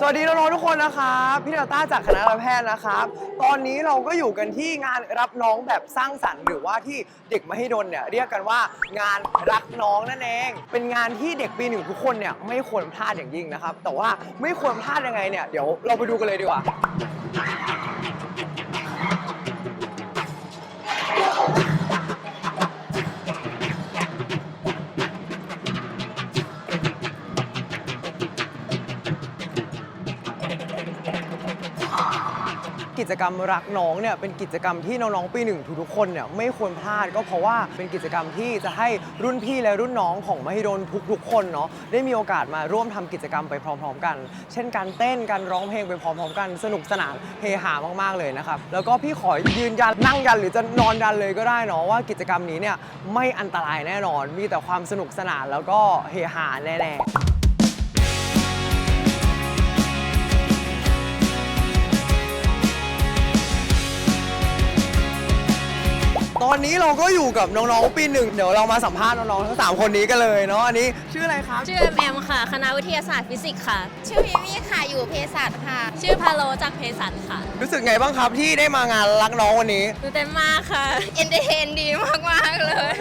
สวัสดีน้องๆทุกคนนะครับพี่เดลต้าจากคณะแพทย์นะครับ ตอนนี้เราก็อยู่กันที่งานรับน้องแบบสร้างสรรค์ หรือว่าที่เด็กมหิดลเนี่ยเรียกกันว่างานรักน้องนั่นเอง เป็นงานที่เด็กปีหนึ่งทุกคนเนี่ยไม่ควรพลาดอย่างยิ่งนะครับ แต่ว่าไม่ควรพลาดยังไงเนี่ยเดี๋ยวเราไปดูกันเลยดีกว่า กิจกรรมรักน้องเนี่ยเป็นกิจกรรมที่น้องๆปีหนึ่งทุกๆคนเนี่ยไม่ควรพลาดก็เพราะว่าเป็นกิจกรรมที่จะให้รุ่นพี่และรุ่นน้องของมหิดลทุกๆ คนเนาะได้มีโอกาสมาร่วมทำกิจกรรมไปพร้อม ๆ กัน เช่นการเต้นการร้องเพลงไปพร้อมๆ กันสนุกสนานเฮฮามากๆเลยนะครับแล้วก็พี่ขอยืนยันนั่งยันหรือจะนอนยันเลยก็ได้เนาะว่ากิจกรรมนี้เนี่ยไม่อันตรายแน่นอน มีแต่ความสนุกสนานแล้วก็เฮฮาแน่ๆ ตอนนี้เราก็อยู่กับน้องๆปีหนึ่งเดี๋ยวเรามาสัมภาษณ์น้องๆทั้งสามคนนี้กันเลยเนาะอันนี้ชื่ออะไรครับชื่อแอมค่ะ คณะวิทยาศาสตร์ฟิสิกส์ค่ะ ชื่อมิมี่ค่ะอยู่เภสัชค่ะ ชื่อพาโลจากเภสัชค่ะ รู้สึกไงบ้างครับที่ได้มางานรักน้องวันนี้ตื่นเต้นมากค่ะเอนเตอร์เทนดีมากๆเลย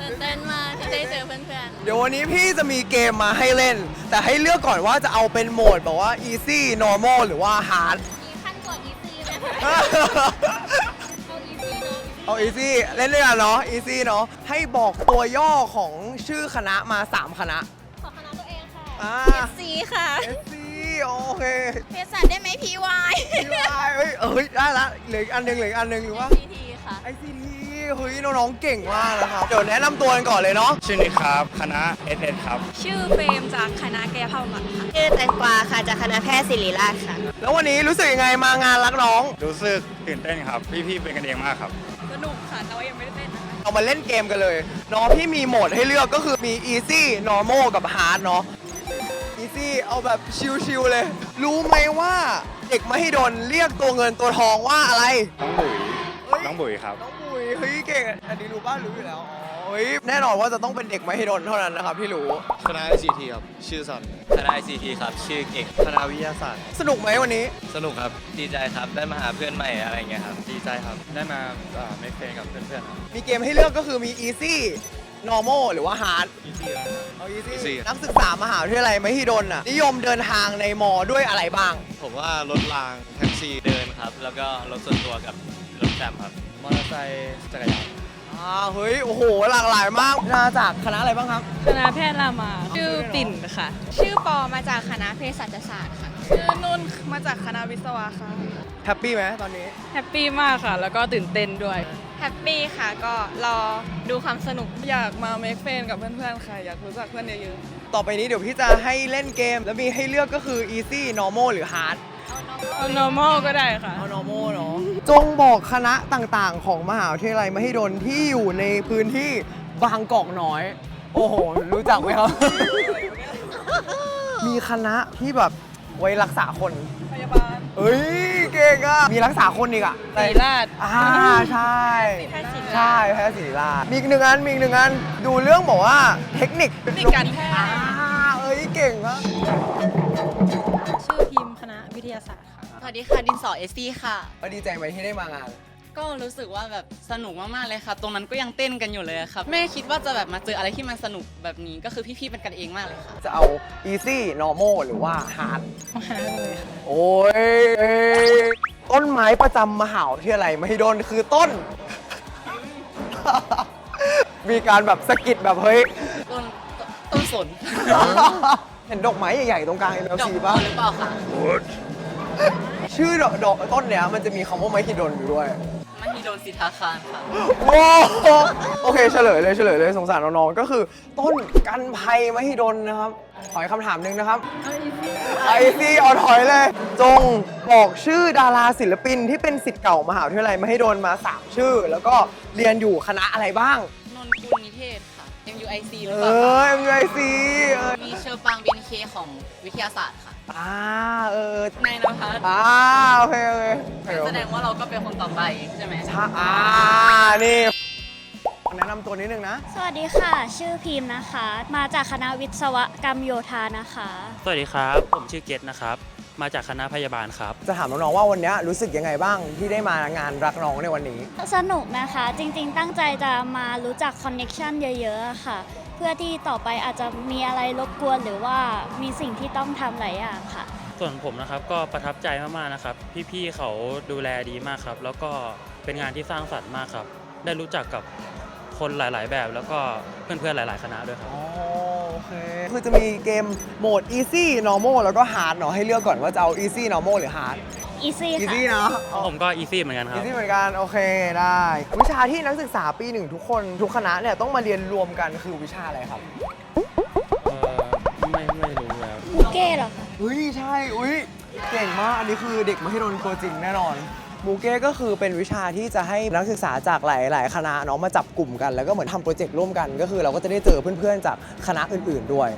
ตื่นเต้นมากที่ได้เจอเพื่อนเดี๋ยววันนี้พี่จะมีเกมมาให้เล่น แต่ให้เลือกก่อนว่าจะเอาเป็นโหมดแบบว่า easy normal หรือว่า hard ๆมีขั้นกว่าอีซี่ไหมคะ เอาอีซี่เนาะเอา easy เล่นด้วยกันเนาะ easy เนาะให้บอกตัวย่อของชื่อคณะมา 3 คณะ ขอคณะตัวเองค่ะ อ่าซีค่ะ SC โอเคเภสัชได้ไหมพีวายพี่วายเฮ้ยเอ้ยได้ละเหลืออีกอันหนึงเหลืออีกอันหนึงหรือว่าทีทีค่ะ ICT เฮ้ยน้องๆเก่งมากนะครับ เดี๋ยวแนะนำตัวกันก่อนเลยเนาะ ชื่อนิกครับ คณะเอสครับ ชื่อเฟรมจากคณะกายภาพบำบัดค่ะ ชื่อแตงกวาค่ะจากคณะแพทย์ศิริราชค่ะ แล้ววันนี้รู้สึกยังไงมางานรักน้อง รู้สึกตื่นเต้นครับ พี่ๆเป็นกันเองมากครับ สนุกค่ะแต่ว่ายังไม่ได้เต้นนะคะเอามาเล่นเกมกันเลยเนาะพี่มีโหมดให้เลือกก็คือมี easy normal กับ hard เนาะ easy เอาแบบชิลๆเลย รู้ไหมว่าเด็กมหิดลเรียกตัวเงินตัวทองว่าอะไร น้องบุ๋ยเฮ้ย น้องบุ๋ยครับ น้องบุ๋ยเฮ้ยเก่งอันนี้รู้บ้านรู้อยู่แล้วอ๋อเฮ้ยแน่นอนว่าจะต้องเป็นเด็กมหิดลเท่านั้นนะครับที่รู้ คณะ ICT ครับ ชื่อสันคณะ ICT ครับ ชื่อเก่งคณะวิทยาศาสตร์ สนุกไหมวันนี้ สนุกครับ ดีใจครับ ได้มาหาเพื่อนใหม่อะไรเงี้ยครับ ดีใจครับ ได้มาเมคเฟนกับเพื่อนๆครับ มีเกมให้เลือกก็คือมี easy normal หรือว่า hard อีซี่แล้วครับ เอา easy easy นักศึกษามหาวิทยาลัยมหิดลน่ะนิยมเดินทางในมอด้วยอะไรบ้าง ผมว่ารถรางแท็กซี่ เดินครับ แล้วก็รถส่วนตัวกับรถ แทรมครับ มอเตอร์ไซค์จักรยานอ่าเฮ้ย โอ้โห หลากหลายมากมาจากคณะอะไรบ้างครับ คณะแพทย์รามา ชื่อปิ่นค่ะ ชื่อปอมาจากคณะเภสัชศาสตร์ค่ะชื่อนุ่นมาจากคณะวิศวะค่ะแฮปปี้ไหมตอนนี้ แฮปปี้มากค่ะ แล้วก็ตื่นเต้นด้วยแฮปปี้ค่ะ ก็รอดูความสนุก อยากมาเมคเฟนกับเพื่อนๆค่ะ อยากรู้จักเพื่อนเยอะต่อไปนี้เดี๋ยวพี่จะให้เล่นเกม แล้วมีให้เลือกก็คือ easy normal หรือ hard ๆเอา normal ก็ได้ค่ะ เอา normal เนาะ จงบอกคณะต่างๆ ของมหาวิทยาลัยมหิดลที่อยู่ในพื้นที่บางกอกน้อย โอ้โห รู้จักไหมครับ มีคณะที่แบบไว้รักษาคนพยาบาลเฮ้ยเก่งอะมีรักษาคนอีกอะศิริราช อ่าใช่ แพทย์ศิริราช ใช่แพทย์ศิริราชมีอีกหนึ่งอันมีอีกหนึ่งอันดูเรื่องบอกว่าเทคนิคเทคนิคการแพทย์อ่าเอ้ยเก่งมากชื่อพิมพ์คณะวิทยาศาสตร์ค่ะ สวัสดีค่ะ ดินสอเอซีค่ะดีใจไหมที่ได้มางาน ก็รู้สึกว่าแบบสนุกมากๆเลยค่ะ ตรงนั้นก็ยังเต้นกันอยู่เลยครับไม่คิดว่าจะแบบมาเจออะไรที่มันสนุกแบบนี้ก็คือพี่ๆเป็นกันเองมากเลยค่ะ จะเอา easy normal หรือว่า hard หาเลยค่ะโอ้ยเอ้ยต้นไม้ประจำมหาวิทยาลัยมหิดลคือต้น มีการแบบสะกิดแบบเฮ้ย ต้นต้นสนเห็นดอกไม้ใหญ่ ๆ ตรงกลาง ดอก MLC บัป่ะวหรือเปล่าคะ ชื่อดอกดอกต้นเนี้ยมันจะมีคำว่ามหิดลอยู่ด้วยมหิดลสิทธาคารค่ะโอ้โหโอเคเฉลยเลยเฉลยเลยสงสารน้องๆก็คือ ต้นกันภัยมหิดลนะครับขออีกคำถามหนึ่งนะครับไอซีเอาถอยเลย จงบอกชื่อดาราศิลปินที่เป็นสิทธิ์เก่ามหาวิทยาลัยมหิดลมา3ชื่อ แล้วก็เรียนอยู่คณะอะไรบ้าง นนกุลนิเทศค่ะ MUIC หเอรือเปล่าอคะ MUIC เออมีเชอร์ปัง BNK ของวิทยาศาสตร์ค่ะ อ่าเออนายนภัสอ่าโอเคโอเคแสดงว่าเราก็เป็นคนต่อไปใช่ไหมถ้าอ่านี่แนะนำตัวนิดนึงนะ สวัสดีค่ะ ชื่อพิมพ์นะคะ มาจากคณะวิศวกรรมโยธานะคะ สวัสดีครับ ผมชื่อเกตนะครับ มาจากคณะพยาบาลครับ จะถามน้องๆว่าวันนี้รู้สึกยังไงบ้างที่ได้มางานรักน้องในวันนี้ สนุกนะคะ จริงๆ ตั้งใจจะมารู้จักคอนเน็ชันเยอะๆค่ะ เพื่อที่ต่อไปอาจจะมีอะไรรบกวนหรือว่ามีสิ่งที่ต้องทำหลายอย่างค่ะ ส่วนผมนะครับก็ประทับใจมากๆนะครับ พี่ๆเขาดูแลดีมากครับ แล้วก็เป็นงานที่สร้างสรรค์มากครับ ได้รู้จักกับคนหลาย ๆ แบบ แล้วก็เพื่อนๆหลาย ๆ คณะด้วยครับ อ๋อโอเคคือจะมีเกมโหมด easy normal แล้วก็ hard เนาะให้เลือกก่อนว่าจะเอา easy normal หรือ hard easy ค่ะ easy เนาะผมก็อีซี่เหมือนกันครับ easy เหมือนกันโอเคได้ วิชาที่นักศึกษาปีหนึ่งทุกคน ทุกคณะเนี่ยต้องมาเรียนรวมกันคือวิชาอะไรครับเออไม่ไม่รู้แล้ว บุเก้เหรอคะอุ้ยใช่อุ้ยเก่งมากอันนี้คือเด็กมหิดลตัวจริงแน่นอนมูเก้ก็คือเป็นวิชาที่จะให้นักศึกษาจากหลาย ๆ คณะเนาะมาจับกลุ่มกันแล้วก็เหมือนทำโปรเจกต์ร่วมกัน ก็คือเราก็จะได้เจอเพื่อน ๆ จากคณะอื่น ๆ ด้วย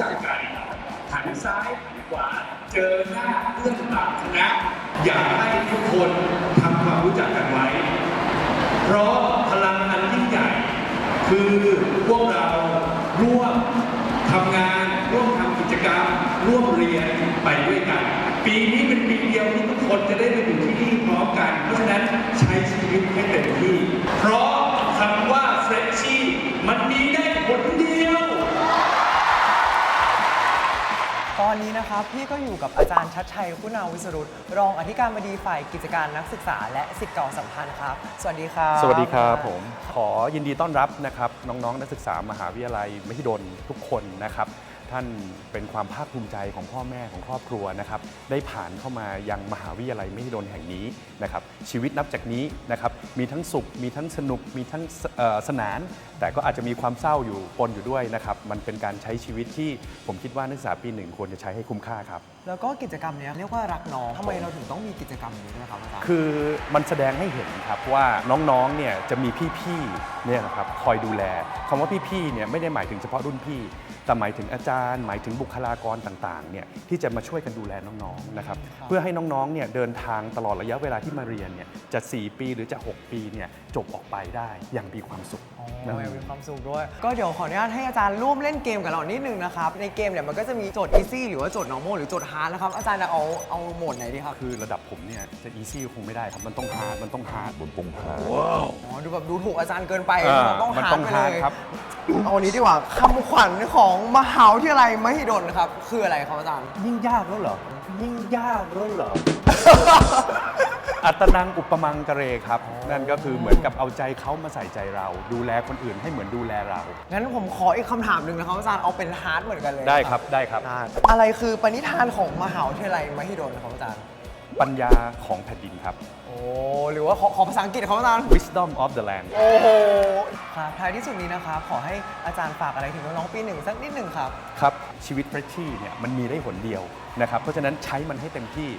จักกันหันซ้ายหันขวาเจอหน้าเพื่อนต่างคณะอยากให้ทุกคนทำความรู้จักกันไว้ เพราะพลังอันยิ่งใหญ่ คือพวกเราร่วมทำงาน ร่วมทำกิจกรรม ร่วมเรียนไปด้วยกัน ปีนี้เป็นปีเดียวที่ทุกคนจะได้มาอยู่ที่นี่พร้อมกัน เพราะฉะนั้นใช้ชีวิตให้เต็มที่ เพราะ พี่ก็อยู่กับอาจารย์ชัดชัยคุณาวิสรุตรองอธิการบดีฝ่ายกิจการนักศึกษา และสิทธิ์เก่าสัมพันธ์ครับ สวัสดีครับสวัสดีครับผม ขอยินดีต้อนรับนะครับน้องๆนักศึกษามหาวิทยาลัยมหิดลทุกคนนะครับ ท่านเป็นความภาคภูมิใจของพ่อแม่ของครอบครัวนะครับได้ผ่านเข้ามายังมหาวิทยาลัยมหิดลแห่งนี้นะครับชีวิตนับจากนี้นะครับมีทั้งสุขมีทั้งสนุกมีทั้งสสนาน แต่ก็อาจจะมีความเศร้าอยู่ปนอยู่ด้วยนะครับมันเป็นการใช้ชีวิตที่ผมคิดว่านักศึกษาปีหนึ่งควรจะใช้ให้คุ้มค่าครับ แล้วก็กิจกรรมเนี้ยเรียกว่ารักน้องทำไมเราถึงต้องมีกิจกรรมนี้ด้วยครับอาจารย์คือมันแสดงให้เห็นครับว่าน้องๆ เนี่ยจะมีพี่ๆ เนี่ยนะครับคอยดูแลคำว่าพี่ๆ เนี่ยไม่ได้หมายถึงเฉพาะรุ่นพี่ แต่หมายถึงอาจารย์ หมายถึงบุคลากรต่างๆ เนี่ยที่จะมาช่วยกันดูแลน้องๆ นะครับครับเพื่อให้น้องๆ เนี่ยเดินทางตลอดระยะเวลาที่มาเรียนเนี่ยจะ 4 ปีหรือจะ 6 ปี เนี่ยจบออกไปได้อย่างมีความสุข อ๋อนะยังมีความสุขด้วย ก็เดี๋ยวขออนุญาตให้อาจารย์ร่วมเล่นเกมกับเรานิดนึงนะครับ ในเกมเนี่ยมันก็จะมีโจทย์ easy หรือว่าโจทย์ normal หรือโจทย์ hard นะครับ อาจารย์จะเอาเอาโหมดไหนดีครับ คือระดับผมเนี่ยจะอีซี่คงไม่ได้ครับ มันต้องฮาร์ดมันต้องฮาร์ดบนตรงฮาร์ด อ๋อ ดูแบบดูถูกอาจารย์เกินไปอ่าต้องมัน hard ต้องไป hard เลยครับ เอาอันนี้ดีกว่าคำขวัญของมหาวิทยาลัยมหิดลครับ คืออะไรครับอาจารย์ ยิ่งยากแล้วเหรอ ยิ่งยากแล้วเหรอ อัตนังอุปมังกะเรครับ นั่นก็คือเหมือนกับเอาใจเขามาใส่ใจเรา ดูแลคนอื่นให้เหมือนดูแลเรา งั้นผมขออีกคำถามหนึ่งนะครับอาจารย์เอาเป็น hard เหมือนกันเลยได้ครับได้ครับ ได้อะไรคือปณิธานของมหาวิทยาลัยมหิดลครับอาจารย์ ปัญญาของแผ่นดินครับ โอ้ หรือว่าขอขอภาษาอังกฤษครับอาจารย์ wisdom of the land โอ้โหครับท้ายที่สุดนี้นะครับ ขอให้อาจารย์ฝากอะไรถึงน้องๆปีหนึ่งสักนิดหนึ่งครับ ครับ ชีวิตเฟรชชี่เนี่ยมันมีได้หนเดียวนะครับ เพราะฉะนั้นใช้มันให้เต็มที่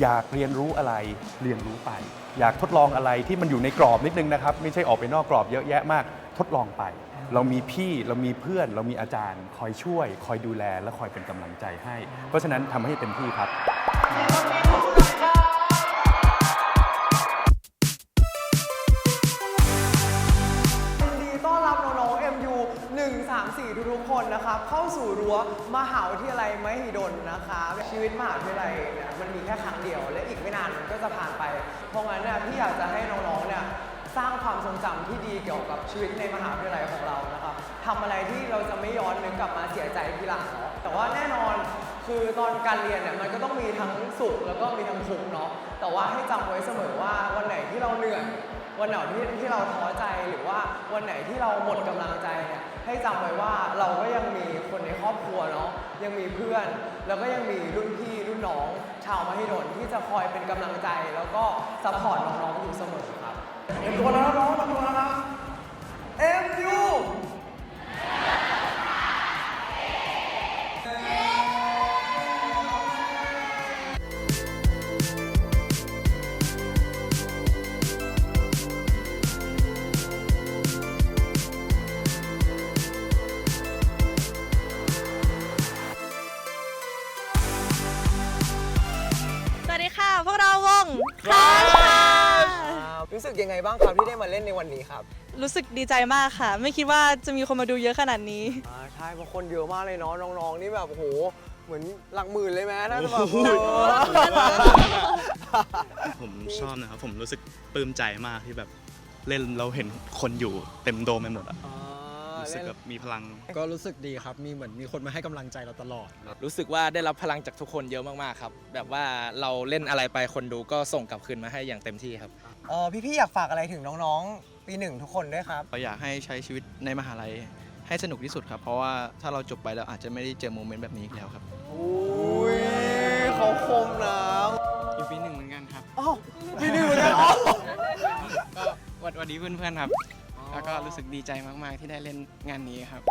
อยากเรียนรู้อะไรเรียนรู้ไป อยากทดลองอะไรที่มันอยู่ในกรอบนิดนึงนะครับ ไม่ใช่ออกไปนอกกรอบเยอะแยะมาก ทดลองไป เรามีพี่เรามีเพื่อน เรามีอาจารย์คอยช่วย คอยดูแลและคอยเป็นกำลังใจให้ เพราะฉะนั้นทำให้เต็มที่ครับ ทุกๆคนนะครับ เข้าสู่รั้วมหาวิทยาลัยมหิดลนะคะชีวิตมหาวิทยาลัยเนี่ยมันมีแค่ครั้งเดียว และอีกไม่นานมันก็จะผ่านไป เพราะงั้นเนี่ยพี่อยากจะให้น้องๆเนี่ยสร้างความทรงจำที่ดีเกี่ยวกับชีวิตในมหาวิทยาลัยของเรานะครับทำอะไรที่เราจะไม่ย้อนนึกกลับมาเสียใจทีหลังเนาะแต่ว่าแน่นอนคือตอนการเรียนเนี่ยมันก็ต้องมีทั้งสุขแล้วก็มีทั้งทุกข์เนาะแต่ว่าให้จำไว้เสมอว่าวันไหนที่เราเหนื่อยวันไหนที่ที่เราท้อใจหรือว่าวันไหนที่เราหมดกำลังใจเนี่ย ให้จำไว้ว่าเราก็ยังมีคนในครอบครัวเนาะยังมีเพื่อน แล้วก็ยังมีรุ่นพี่รุ่นน้อง ชาวมหิดลที่จะคอยเป็นกำลังใจ แล้วก็ซัพพอร์ตน้องๆอยู่เสมอครับเอ็มตัวแล้วน้องเอ็มตัวแล้วนะ MU ค่ะรู้สึกยังไงบ้างครับที่ได้มาเล่นในวันนี้ครับ รู้สึกดีใจมากค่ะ ไม่คิดว่าจะมีคนมาดูเยอะขนาดนี้ อ่าใช่เพราะคนเยอะมากเลยเนาะน้องๆนี่แบบโอ้โหเหมือนหลักหมื่นเลยไหมน่าจะแบบผมชอบนะครับ ผมรู้สึกปลื้มใจมากที่แบบเล่นเราเห็นคนอยู่เต็มโดมไปหมดอะ รู้สึกแบบมีพลัง ก็รู้สึกดีครับ มีเหมือนมีคนมาให้กำลังใจเราตลอด รู้สึกว่าได้รับพลังจากทุกคนเยอะมากๆครับ แบบว่าเราเล่นอะไรไปคนดูก็ส่งกลับคืนมาให้อย่างเต็มที่ครับเออพี่ๆอยากฝากอะไรถึงน้องๆ ปีหนึ่งทุกคนด้วยครับเราอยากให้ใช้ชีวิตในมหาลัยให้สนุกที่สุดครับ เพราะว่าถ้าเราจบไปแล้วอาจจะไม่ได้เจอโมเมนต์แบบนี้อีกแล้วครับอุ้ยเขาคมนะอยู่ปีหนึ่งเหมือนกันครับ อ้าวปีหนึ่งเหมือนกันอ๋อ ก็วันวันนี้เพื่อนๆครับ แล้วก็รู้สึกดีใจมาก ๆ ที่ได้เล่นงานนี้ครับ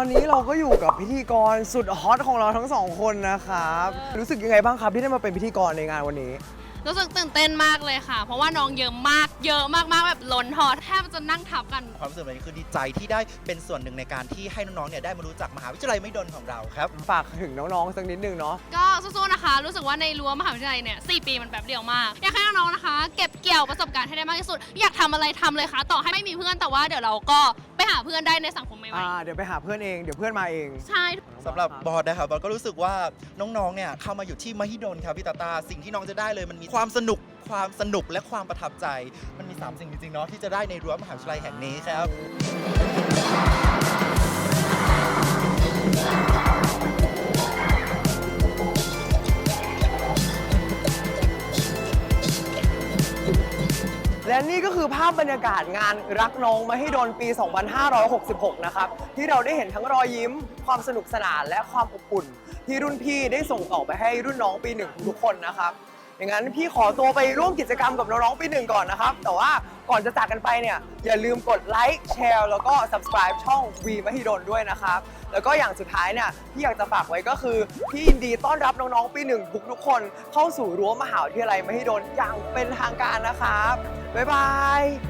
อนนี้เราก็อยู่กับพิธีกรสุดฮอตของเราทั้งสองคนนะครับ รู้สึกยังไงบ้างครับที่ได้มาเป็นพิธีกรในงานวันนี้ รู้สึกตื่นเต้นมากเลยค่ะ เพราะว่าน้องเยอะมาก เยอะมากๆแบบล้นหอแทบจะนั่งทับกัน ความรู้สึกแบบนี้คือดีใจที่ได้เป็นส่วนหนึ่งในการที่ให้น้องๆเนี่ยได้มารู้จักมหาวิทยาลัยไม่ดนของเราครับ ฝากถึงน้องๆสักนิดนึงเนาะ ก็สู้ๆนะคะ รู้สึกว่าในรั้วมหาวิทยาลัยเนี่ยสปีมันแบบเดียวมาก อยากให้น้องๆนะคะ เก็บเกี่ยวประสบการณ์ให้ได้มากที่สุด อยากทำอะไรทำเลยค่ะ ต่อให้ไม่มีเพื่อนแต่ว่าเดี๋ยวเราก็ ไปหาเพื่อนได้ในสังคมใหม่อ่าเดี๋ยวไปหาเพื่อนเองเดี๋ยวเพื่อนมาเองๆใช่ สำหรับบอสนะครับบอสก็รู้สึกว่าน้องๆ เนี่ยเข้ามาอยู่ที่มหิดลครับพี่ตาตา สิ่งที่น้องจะได้เลยมันมีความสนุกความสนุกและความประทับใจ มันมี 3 สิ่งจริงๆเนาะที่จะได้ในรั้วมหาวิทยาลัยแห่งนี้ครับ และนี่ก็คือภาพบรรยากาศงานรักน้องมาให้โดนปี 2566 นะครับ ที่เราได้เห็นทั้งรอยยิ้ม ความสนุกสนานและความอบอุ่น ที่รุ่นพี่ได้ส่งต่อไปให้รุ่นน้องปีหนึ่งทุกคนนะครับ อย่างนั้นพี่ขอตัวไปร่วมกิจกรรมกับน้องๆปีหนึ่งก่อนนะครับ แต่ว่าก่อนจะจากกันไปเนี่ย อย่าลืมกดไลค์แชร์แล้วก็ subscribe ช่องวีมหิดลด้วยนะครับ แล้วก็อย่างสุดท้ายเนี่ยพี่อยากจะฝากไว้ก็คือ พี่ยินดีต้อนรับน้องๆปีหนึ่งทุกๆคนเข้าสู่รั้วมหาวิทยาลัยมหิดลอย่างเป็นทางการนะครับบ๊ายบาย